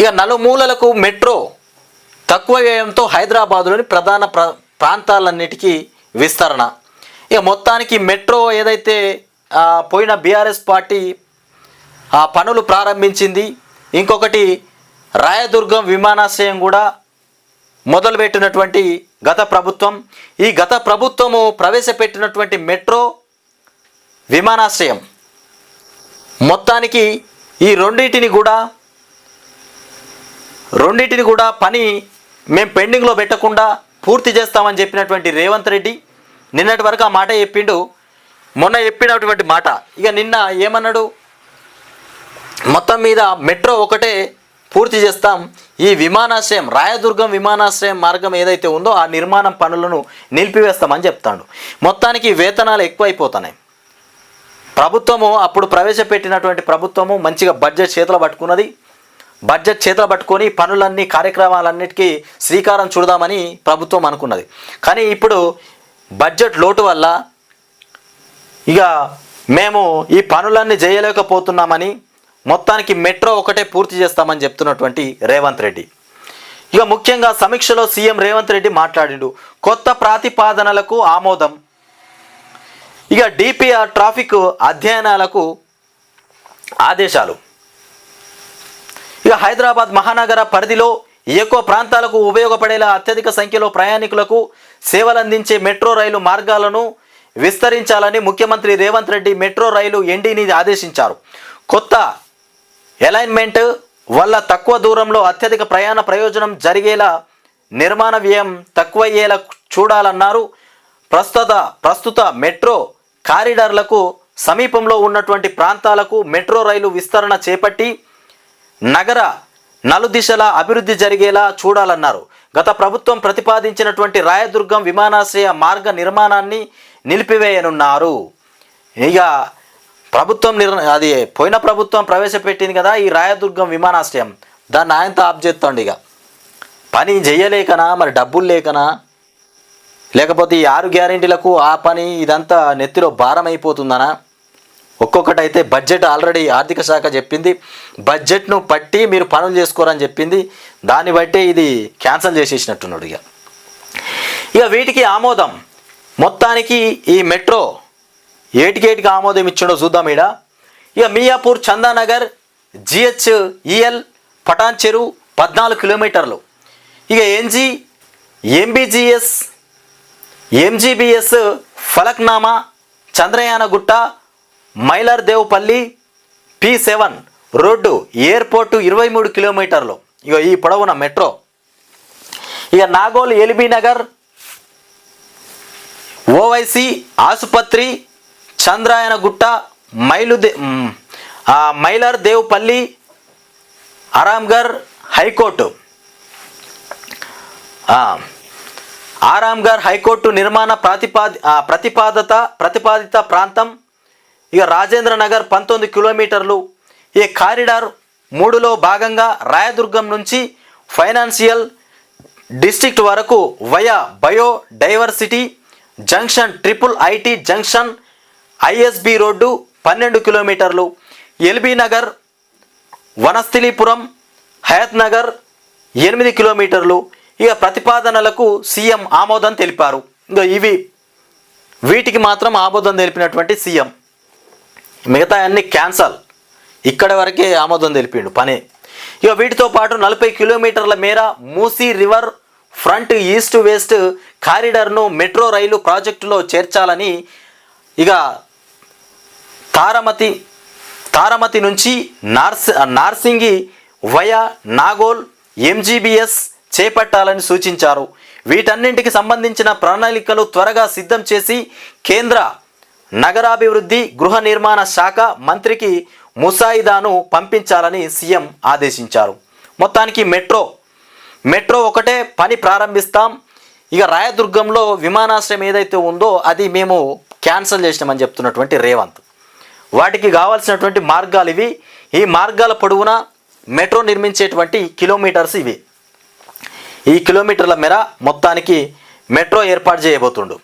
ఇక నలుమూలలకు మెట్రో తక్కువ వ్యయంతో హైదరాబాదులోని ప్రధాన ప్ర ప్రాంతాలన్నిటికీ విస్తరణ. ఇక మొత్తానికి మెట్రో ఏదైతే పోయిన బీఆర్ఎస్ పార్టీ ఆ పనులు ప్రారంభించింది. ఇంకొకటి రాయదుర్గం విమానాశ్రయం కూడా మొదలుపెట్టినటువంటి గత ప్రభుత్వం. ఈ గత ప్రభుత్వము ప్రవేశపెట్టినటువంటి మెట్రో విమానాశ్రయం. మొత్తానికి ఈ రెండింటిని కూడా రెండింటిని కూడా పని మేము పెండింగ్లో పెట్టకుండా పూర్తి చేస్తామని చెప్పినటువంటి రేవంత్ రెడ్డి నిన్నటి వరకు ఆ మాట చెప్పిండు. మొన్న చెప్పినటువంటి మాట. ఇక నిన్న ఏమన్నాడు? మొత్తం మీద మెట్రో ఒకటే పూర్తి చేస్తాం. ఈ విమానాశ్రయం రాయదుర్గం విమానాశ్రయం మార్గం ఏదైతే ఉందో ఆ నిర్మాణం పనులను నిలిపివేస్తామని చెప్తాడు. మొత్తానికి వేతనాలు ఎక్కువైపోతున్నాయి. ప్రభుత్వము అప్పుడు ప్రవేశపెట్టినటువంటి ప్రభుత్వము మంచిగా బడ్జెట్ చేతిలో పట్టుకున్నది. బడ్జెట్ చేతులు పట్టుకొని పనులన్నీ కార్యక్రమాలన్నిటికీ శ్రీకారం చూడదామని ప్రభుత్వం అనుకున్నది. కానీ ఇప్పుడు బడ్జెట్ లోటు వల్ల ఇక మేము ఈ పనులన్నీ చేయలేకపోతున్నామని మొత్తానికి మెట్రో ఒకటే పూర్తి చేస్తామని చెప్తున్నటువంటి రేవంత్ రెడ్డి. ఇక ముఖ్యంగా సమీక్షలో సీఎం రేవంత్ రెడ్డి మాట్లాడిండు. కొత్త ప్రాతిపాదనలకు ఆమోదం. ఇక డిపిఆర్ ట్రాఫిక్ అధ్యయనాలకు ఆదేశాలు. ఇక హైదరాబాద్ మహానగర పరిధిలో ఎక్కువ ప్రాంతాలకు ఉపయోగపడేలా అత్యధిక సంఖ్యలో ప్రయాణికులకు సేవలందించే మెట్రో రైలు మార్గాలను విస్తరించాలని ముఖ్యమంత్రి రేవంత్ రెడ్డి మెట్రో రైలు ఎన్డీని ఆదేశించారు. కొత్త అలైన్మెంట్ వల్ల తక్కువ దూరంలో అత్యధిక ప్రయాణ ప్రయోజనం జరిగేలా నిర్మాణ వ్యయం తక్కువయ్యేలా చూడాలన్నారు. ప్రస్తుత ప్రస్తుత మెట్రో కారిడార్లకు సమీపంలో ఉన్నటువంటి ప్రాంతాలకు మెట్రో రైలు విస్తరణ చేపట్టి నగర నలుదిశల అభివృద్ధి జరిగేలా చూడాలన్నారు. గత ప్రభుత్వం ప్రతిపాదించినటువంటి రాయదుర్గం విమానాశ్రయ మార్గ నిర్మాణాన్ని నిలిపివేయనున్నారు. ఇక ప్రభుత్వం నిర్ అది పోయిన ప్రభుత్వం ప్రవేశపెట్టింది కదా ఈ రాయదుర్గం విమానాశ్రయం. దాన్ని ఆయనతో ఆప్ చేస్తాండి ఇక. పని చేయలేకనా మరి డబ్బులు లేకనా? లేకపోతే ఈ ఆరు గ్యారెంటీలకు ఆ పని ఇదంతా నెత్తిలో భారం అయిపోతుందనా ఒక్కొక్కటైతే బడ్జెట్ ఆల్రెడీ ఆర్థిక శాఖ చెప్పింది. బడ్జెట్ను పట్టి మీరు పనులు చేసుకోరని చెప్పింది. దాన్ని బట్టే ఇది క్యాన్సిల్ చేసేసినట్టున్నాడు ఇక. ఇక వీటికి ఆమోదం. మొత్తానికి ఈ మెట్రో ఏటికేటికి ఆమోదం ఇచ్చాడో చూద్దాం ఇడ ఇక మియాపూర్ చందానగర్ జిహెచ్ ఈఎల్ పటాన్ చెరువు పద్నాలుగు కిలోమీటర్లు. ఇక NG MBGS MGBS Falaknuma Chandrayangutta Mailardevpally P seven road airport ఇరవై మూడు కిలోమీటర్లు. ఇక ఈ పొడవున మెట్రో. ఇక నాగోల్ ఎల్బీ నగర్ ఓవైసీ ఆసుపత్రి Chandrayangutta మైలుదే Mailardevpally Aramghar high court. Aramghar high court నిర్మాణ ప్రతిపాది ప్రతిపాదత ప్రతిపాదిత ప్రాంతం ఇక రాజేంద్ర నగర్ పంతొమ్మిది కిలోమీటర్లు. ఈ కారిడార్ మూడులో భాగంగా రాయదుర్గం నుంచి ఫైనాన్షియల్ డిస్ట్రిక్ట్ వరకు via bio diversity junction triple IT junction ISB road పన్నెండు కిలోమీటర్లు. ఎల్బీ నగర్ హయత్నగర్ హయత్ నగర్ ఎనిమిది కిలోమీటర్లు. ఇక ప్రతిపాదనలకు సీఎం ఆమోదం తెలిపారు. ఇవి వీటికి మాత్రం ఆమోదం తెలిపినటువంటి సీఎం. మిగతా అన్ని క్యాన్సల్. ఇక్కడ వరకే ఆమోదం తెలిపిండు పని. ఇక వీటితో పాటు నలభై కిలోమీటర్ల మేర Musi river front east west కారిడార్ను metro రైలు ప్రాజెక్టులో చేర్చాలని ఇక తారమతి తారమతి నుంచి నార్స్ నార్సింగి వయా నాగోల్ ఎంజీబీఎస్ చేపట్టాలని సూచించారు. వీటన్నింటికి సంబంధించిన ప్రణాళికలు త్వరగా సిద్ధం చేసి కేంద్ర నగరాభివృద్ధి గృహ నిర్మాణ శాఖ మంత్రికి ముసాయిదాను పంపించాలని సీఎం ఆదేశించారు. మొత్తానికి మెట్రో మెట్రో ఒకటే పని ప్రారంభిస్తాం. ఇక రాయదుర్గంలో విమానాశ్రయం ఏదైతే ఉందో అది మేము క్యాన్సిల్ చేసినామని చెప్తున్నటువంటి రేవంత్. వాటికి కావాల్సినటువంటి మార్గాలు ఇవి. ఈ మార్గాల పొడవునా మెట్రో నిర్మించేటువంటి కిలోమీటర్స్ ఇవి. ఈ కిలోమీటర్ల మేర మొత్తానికి మెట్రో ఏర్పాటు చేయబోతుండు.